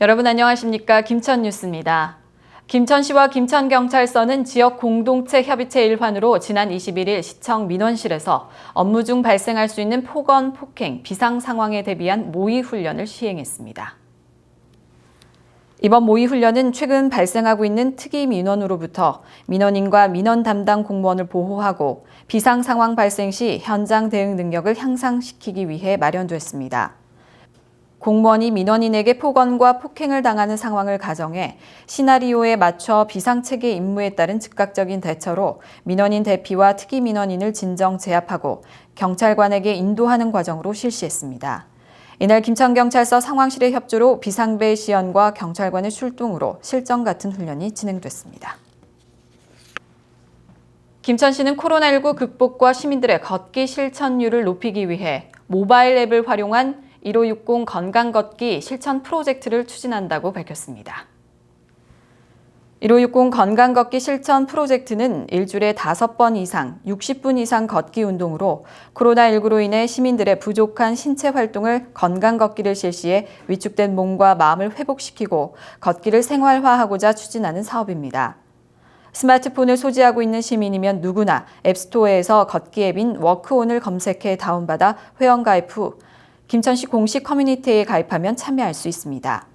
여러분 안녕하십니까? 김천 뉴스입니다. 김천시와 김천경찰서는 지역 공동체 협의체 일환으로 지난 21일 시청 민원실에서 업무 중 발생할 수 있는 폭언, 폭행, 비상 상황에 대비한 모의 훈련을 시행했습니다. 이번 모의 훈련은 최근 발생하고 있는 특이 민원으로부터 민원인과 민원 담당 공무원을 보호하고 비상 상황 발생 시 현장 대응 능력을 향상시키기 위해 마련됐습니다. 공무원이 민원인에게 폭언과 폭행을 당하는 상황을 가정해 시나리오에 맞춰 비상체계 임무에 따른 즉각적인 대처로 민원인 대피와 특이 민원인을 진정 제압하고 경찰관에게 인도하는 과정으로 실시했습니다. 이날 김천경찰서 상황실의 협조로 비상배 시연과 경찰관의 출동으로 실전 같은 훈련이 진행됐습니다. 김천시는 코로나19 극복과 시민들의 걷기 실천율을 높이기 위해 모바일 앱을 활용한 1560 건강 걷기 실천 프로젝트를 추진한다고 밝혔습니다. 1560 건강 걷기 실천 프로젝트는 일주일에 5번 이상 60분 이상 걷기 운동으로 코로나19로 인해 시민들의 부족한 신체 활동을 건강 걷기를 실시해 위축된 몸과 마음을 회복시키고 걷기를 생활화하고자 추진하는 사업입니다. 스마트폰을 소지하고 있는 시민이면 누구나 앱스토어에서 걷기 앱인 워크온을 검색해 다운받아 회원가입 후 김천시 공식 커뮤니티에 가입하면 참여할 수 있습니다.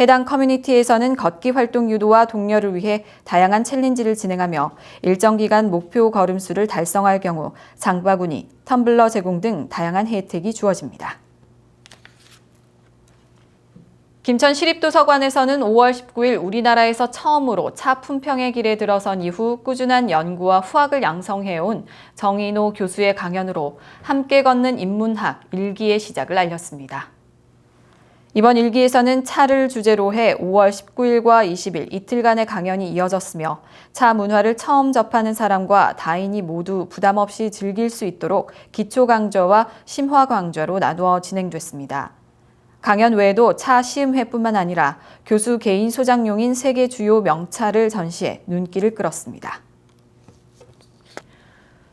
해당 커뮤니티에서는 걷기 활동 유도와 독려를 위해 다양한 챌린지를 진행하며 일정 기간 목표 걸음수를 달성할 경우 장바구니, 텀블러 제공 등 다양한 혜택이 주어집니다. 김천 시립도서관에서는 5월 19일 우리나라에서 처음으로 차 품평의 길에 들어선 이후 꾸준한 연구와 후학을 양성해온 정인호 교수의 강연으로 함께 걷는 인문학 일기의 시작을 알렸습니다. 이번 일기에서는 차를 주제로 해 5월 19일과 20일 이틀간의 강연이 이어졌으며 차 문화를 처음 접하는 사람과 다인이 모두 부담 없이 즐길 수 있도록 기초 강좌와 심화 강좌로 나누어 진행됐습니다. 강연 외에도 차 시음회뿐만 아니라 교수 개인 소장용인 세계 주요 명차를 전시해 눈길을 끌었습니다.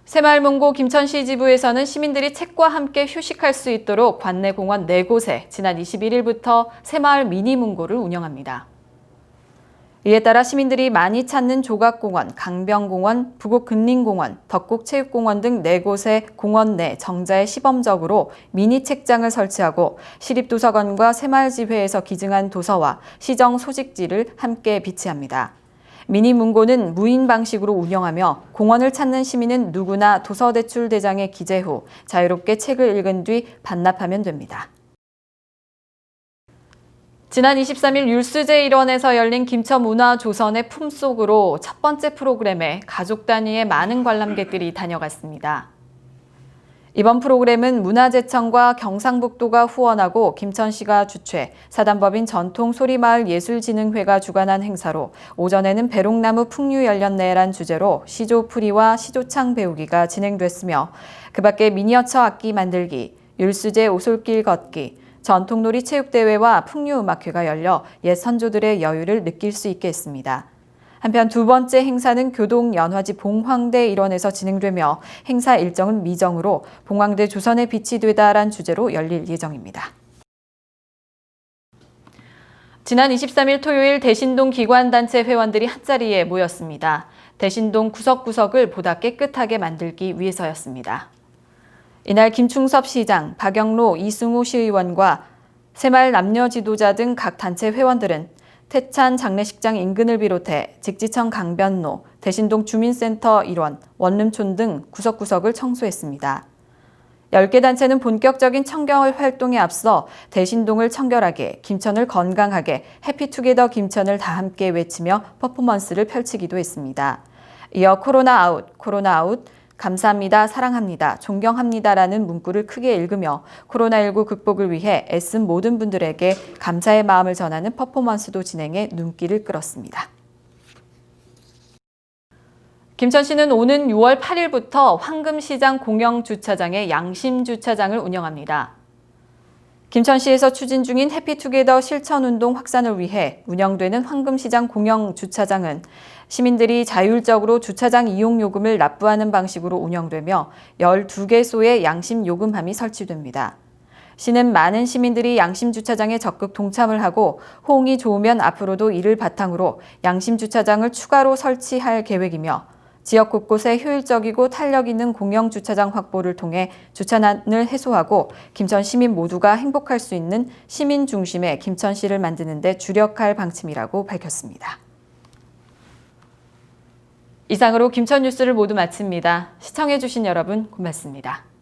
새마을문고 김천시 지부에서는 시민들이 책과 함께 휴식할 수 있도록 관내 공원 4곳에 지난 21일부터 새마을 미니문고를 운영합니다. 이에 따라 시민들이 많이 찾는 조각공원, 강병공원, 부곡근린공원, 덕곡체육공원 등 4곳의 공원 내 정자에 시범적으로 미니 책장을 설치하고 시립도서관과 새마을지회에서 기증한 도서와 시정 소식지를 함께 비치합니다. 미니 문고는 무인 방식으로 운영하며 공원을 찾는 시민은 누구나 도서대출 대장에 기재 후 자유롭게 책을 읽은 뒤 반납하면 됩니다. 지난 23일 율수제 일원에서 열린 김천 문화조선의 품속으로 첫 번째 프로그램에 가족 단위의 많은 관람객들이 다녀갔습니다. 이번 프로그램은 문화재청과 경상북도가 후원하고 김천시가 주최, 사단법인 전통소리마을 예술진흥회가 주관한 행사로 오전에는 배롱나무 풍류 열렸네란 주제로 시조 풀이와 시조창 배우기가 진행됐으며 그 밖에 미니어처 악기 만들기, 율수제 오솔길 걷기, 전통놀이 체육대회와 풍류음악회가 열려 옛 선조들의 여유를 느낄 수 있게 했습니다. 한편 두 번째 행사는 교동연화지 봉황대 일원에서 진행되며 행사 일정은 미정으로 봉황대 조선의 빛이 되다란 주제로 열릴 예정입니다. 지난 23일 토요일 대신동 기관단체 회원들이 한자리에 모였습니다. 대신동 구석구석을 보다 깨끗하게 만들기 위해서였습니다. 이날 김충섭 시장, 박영로, 이승우 시의원과 새마을 남녀 지도자 등 각 단체 회원들은 태찬 장례식장 인근을 비롯해 직지청 강변로, 대신동 주민센터 일원, 원룸촌 등 구석구석을 청소했습니다. 10개 단체는 본격적인 청결 활동에 앞서 대신동을 청결하게, 김천을 건강하게, 해피투게더 김천을 다 함께 외치며 퍼포먼스를 펼치기도 했습니다. 이어 코로나 아웃, 코로나 아웃, 감사합니다, 사랑합니다, 존경합니다라는 문구를 크게 읽으며 코로나19 극복을 위해 애쓴 모든 분들에게 감사의 마음을 전하는 퍼포먼스도 진행해 눈길을 끌었습니다. 김천시는 오는 6월 8일부터 황금시장 공영 주차장에 양심 주차장을 운영합니다. 김천시에서 추진 중인 해피투게더 실천운동 확산을 위해 운영되는 황금시장 공영 주차장은 시민들이 자율적으로 주차장 이용 요금을 납부하는 방식으로 운영되며 12개소의 양심 요금함이 설치됩니다. 시는 많은 시민들이 양심 주차장에 적극 동참을 하고 호응이 좋으면 앞으로도 이를 바탕으로 양심 주차장을 추가로 설치할 계획이며 지역 곳곳에 효율적이고 탄력 있는 공영 주차장 확보를 통해 주차난을 해소하고 김천 시민 모두가 행복할 수 있는 시민 중심의 김천시를 만드는 데 주력할 방침이라고 밝혔습니다. 이상으로 김천 뉴스를 모두 마칩니다. 시청해주신 여러분 고맙습니다.